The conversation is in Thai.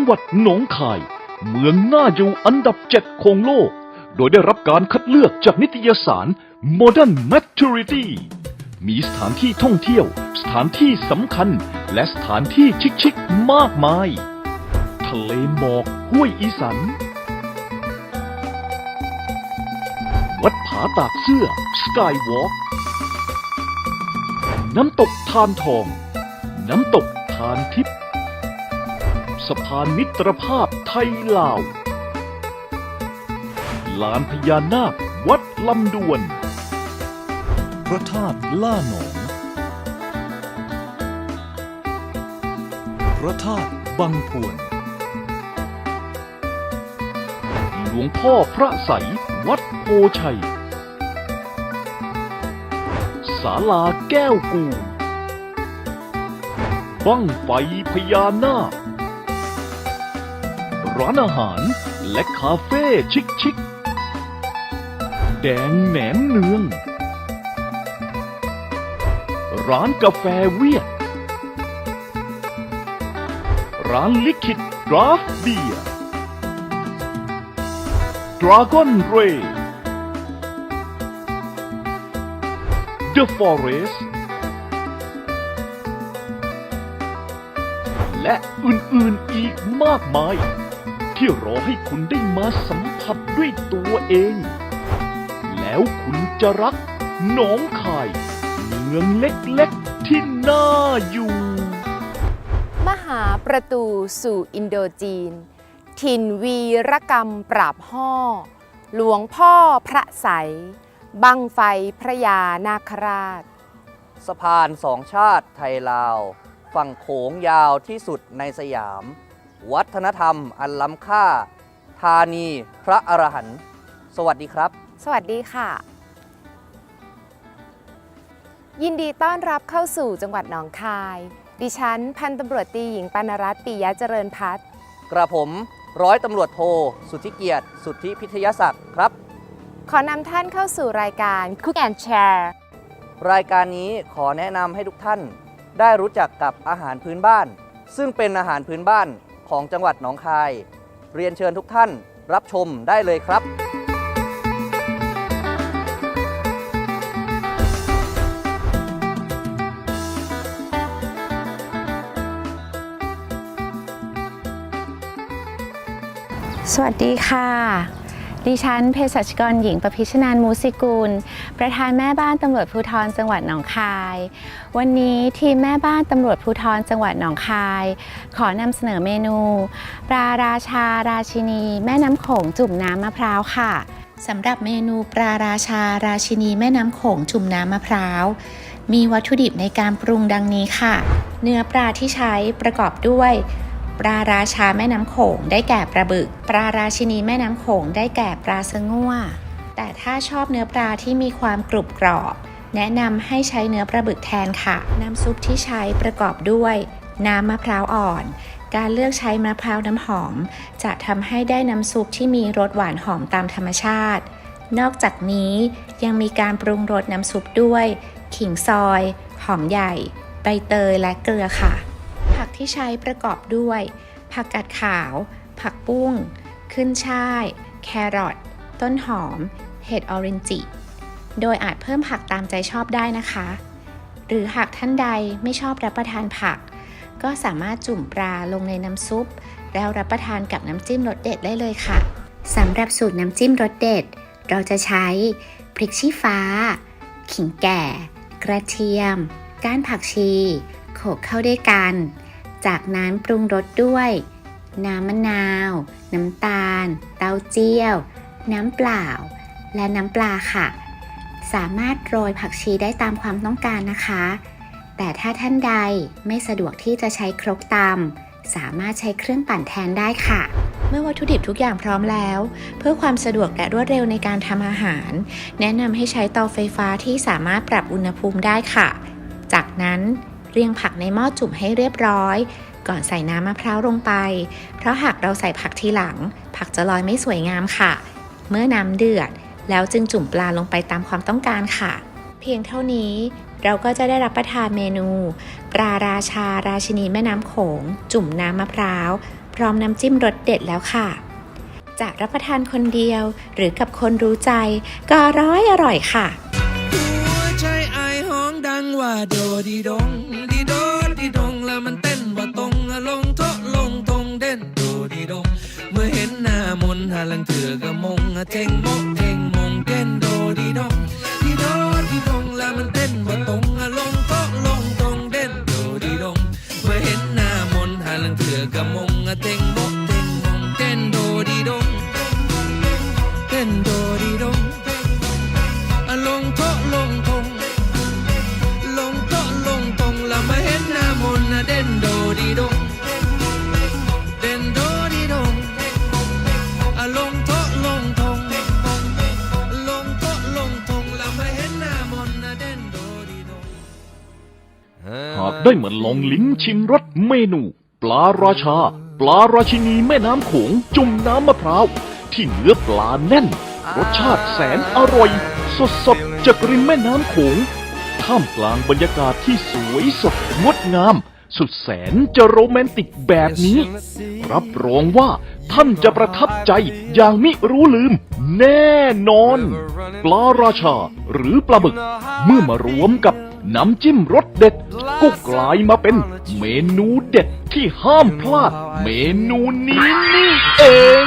งหวัดหนองคาย เมืองน่าอยู่อันดับเจ็ดของโลก โดยได้รับการคัดเลือกจากนิตยสาร Modern Maturity มีสถานที่ท่องเที่ยว สถานที่สำคัญ และสถานที่ชิคๆมากมาย ทะเลหมอกห้วยอีสัน วัดผาตากเสื้อ Skywalk น้ำตกทานทอง น้ำตกทานทิพย์ สะพานมิตรภาพไทยลาว ลานพญานาควัดลำดวน พระธาตุล่าหนอง พระธาตุบังพวน หลวงพ่อพระใสยวัดโพชัย ศาลาแก้วกู บั้งไฟพญานาค ร้านอาหาร และคาเฟ่ชิคๆแดงแหนมเนือง ร้านกาแฟเวียด ร้านลิขิตดราฟเบียร์ดราก้อนเรย์ The Forest และอื่นๆอีกมากมาย ที่รอให้คุณได้มาสัมผัสด้วยตัวเอง แล้วคุณจะรักหนองคาย เมืองเล็กๆที่น่าอยู่ มหาประตูสู่อินโดจีน ถิ่นวีรกรรมปราบห่อ หลวงพ่อพระใสยบังไฟพระยานาคราช สะพานสองชาติไทยลาว ฝั่งโขงยาวที่สุดในสยาม วัฒนธรรม อันล้ำค่า ธานีพระอรหันต์สวัสดีครับ สวัสดีค่ะ ยินดีต้อนรับเข้าสู่จังหวัดหนองคาย ดิฉัน พันตำรวจตรีหญิงปานรัตน์ปิยะเจริญพัฒน์กระผมร้อยตำรวจโท สุทธิเกียรติ สุทธิพิทยศักดิ์ครับ ขอนำท่านเข้าสู่รายการ Cook and Share รายการนี้ขอแนะนำให้ทุกท่าน ได้รู้จักกับอาหารพื้นบ้าน ซึ่งเป็นอาหารพื้นบ้าน ของจังหวัดหนองคาย เรียนเชิญทุกท่านรับชมได้เลยครับสวัสดีค่ะ ดิฉันเภสัชกรหญิงประพิชนานมูสิกุล ประธานแม่บ้านตำรวจภูธรจังหวัดหนองคาย วันนี้ทีมแม่บ้านตำรวจภูธรจังหวัดหนองคาย ขอนำเสนอเมนู ปลาราชาราชินี แม่น้ำโขงจุ่มน้ำมะพร้าวค่ะสำหรับเมนูปลาราชาราชินีแม่น้ำโขงจุ่มน้ำมะพร้าว มีวัตถุดิบในการปรุงดังนี้ค่ะ เนื้อปลาที่ใช้ประกอบด้วย ปลาราชาแม่น้ำโขงได้แก่ปลาบึก ปลาราชินีแม่น้ำโขงได้แก่ปลาสง่วแต่ถ้าชอบเนื้อปลาที่มีความกรุบกรอบ แนะนำให้ใช้เนื้อปลาบึกแทนค่ะ น้ำซุปที่ใช้ประกอบด้วย น้ำมะพร้าวอ่อน การเลือกใช้มะพร้าวน้ำหอม จะทำให้ได้น้ำซุปที่มีรสหวานหอมตามธรรมชาติ นอกจากนี้ยังมีการปรุงรสน้ำซุปด้วย ขิงซอย หอมใหญ่ ใบเตยและเกลือค่ะ ที่ใช้ประกอบด้วย ผักกาดขาว ผักบุ้ง ขึ้นช่าย แครอท ต้นหอม เห็ดออรินจิ โดยอาจเพิ่มผักตามใจชอบได้นะคะ หรือหากท่านใดไม่ชอบรับประทานผัก ก็สามารถจุ่มปลาลงในน้ำซุป แล้วรับประทานกับน้ำจิ้มรสเด็ดได้เลยค่ะสำหรับสูตรน้ำจิ้มรสเด็ด เราจะใช้พริกชี้ฟ้า ขิงแก่ กระเทียม ก้านผักชี โขลกเข้าด้วยกัน จากนั้นปรุงรสด้วย น้ำมะนาว น้ำตาล เต้าเจี้ยว น้ำเปล่า และน้ำปลาค่ะ สามารถโรยผักชีได้ตามความต้องการนะคะ แต่ถ้าท่านใดไม่สะดวกที่จะใช้ครกตำสามารถใช้เครื่องปั่นแทนได้ค่ะเมื่อวัตถุดิบทุกอย่างพร้อมแล้ว เพื่อความสะดวกและรวดเร็วในการทำอาหาร แนะนำให้ใช้เตาไฟฟ้าที่สามารถปรับอุณหภูมิได้ค่ะ จากนั้น เรียงผักในหม้อจุ่มให้เรียบร้อย ก่อนใส่น้ำมะพร้าวลงไป เพราะหากเราใส่ผักทีหลัง ผักจะลอยไม่สวยงามค่ะ เมื่อน้ำเดือด แล้วจึงจุ่มปลาลงไปตามความต้องการค่ะ เพียงเท่านี้เราก็จะได้รับประทานเมนูปลาราชาราชินีแม่น้ำโขง จุ่มน้ำมะพร้าว พร้อมน้ำจิ้มรสเด็ดแล้วค่ะ จะรับประทานคนเดียวหรือกับคนรู้ใจ ก็อร้อยอร่อยค่ะ หัวใจไอายห้องดังว่าโดดีดง ลังเถื่อกะมงเจงโมกเจง ได้มาลองลิ้มชิมรสเมนู ปลาราชา ปลาราชินีแม่น้ำโขงจุ่มน้ำมะพร้าว ที่เนื้อปลาแน่น รสชาติแสนอร่อย สดสดๆจากริมแม่น้ำโขง ท่ามกลางบรรยากาศที่สวยสดงดงาม สุดแสนจะโรแมนติกแบบนี้ รับรองว่าท่านจะประทับใจอย่างมิรู้ลืม แน่นอน ปลาราชาหรือปลาบึก เมื่อมารวมกับ น้ำจิ้มรสเด็ด ก็กลายมาเป็นเมนูเด็ดที่ห้ามพลาด เมนูนี้นี่เอง